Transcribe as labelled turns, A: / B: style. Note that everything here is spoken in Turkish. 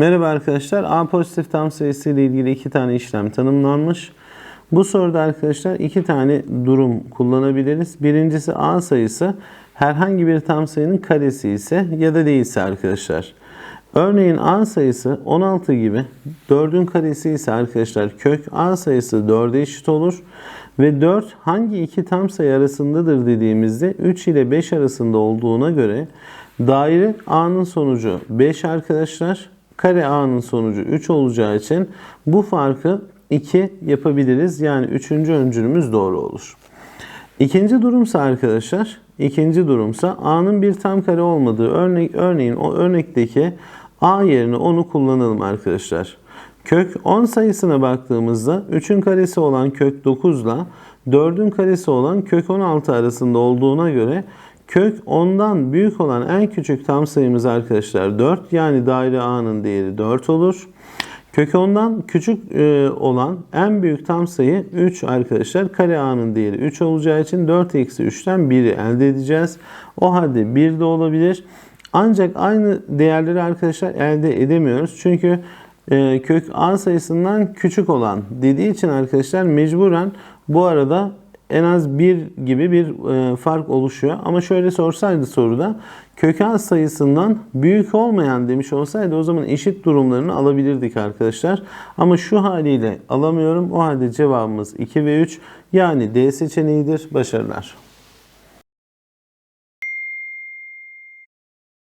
A: Merhaba arkadaşlar. A pozitif tam sayısı ile ilgili iki tane işlem tanımlanmış. Bu soruda arkadaşlar iki tane durum kullanabiliriz. Birincisi A sayısı herhangi bir tam sayının karesi ise ya da değilse arkadaşlar. Örneğin A sayısı 16 gibi 4'ün karesi ise arkadaşlar kök A sayısı 4'e eşit olur. Ve 4 hangi iki tam sayı arasındadır dediğimizde 3 ile 5 arasında olduğuna göre daire A'nın sonucu 5 arkadaşlar. Kare A'nın sonucu 3 olacağı için bu farkı 2 yapabiliriz. Yani 3. öncülümüz doğru olur. İkinci durumsa arkadaşlar, ikinci durumsa A'nın bir tam kare olmadığı örnek örneğin o örnekteki A yerine onu kullanalım arkadaşlar. Kök 10 sayısına baktığımızda 3'ün karesi olan kök 9 ile 4'ün karesi olan kök 16 arasında olduğuna göre kök 10'dan büyük olan en küçük tam sayımız arkadaşlar 4. Yani daire A'nın değeri 4 olur. Kök 10'dan küçük e, olan en büyük tam sayı 3 arkadaşlar. Kare A'nın değeri 3 olacağı için 4 eksi 3'ten 1'i elde edeceğiz. O halde 1 de olabilir. Ancak aynı değerleri arkadaşlar elde edemiyoruz. Çünkü e, kök A sayısından küçük olan dediği için arkadaşlar mecburen bu arada en az 1 gibi bir e, fark oluşuyor. Ama şöyle sorsaydı soruda kök A sayısından büyük olmayan demiş olsaydı o zaman eşit durumlarını alabilirdik arkadaşlar. Ama şu haliyle alamıyorum. O halde cevabımız 2 ve 3 yani D seçeneğidir. Başarılar.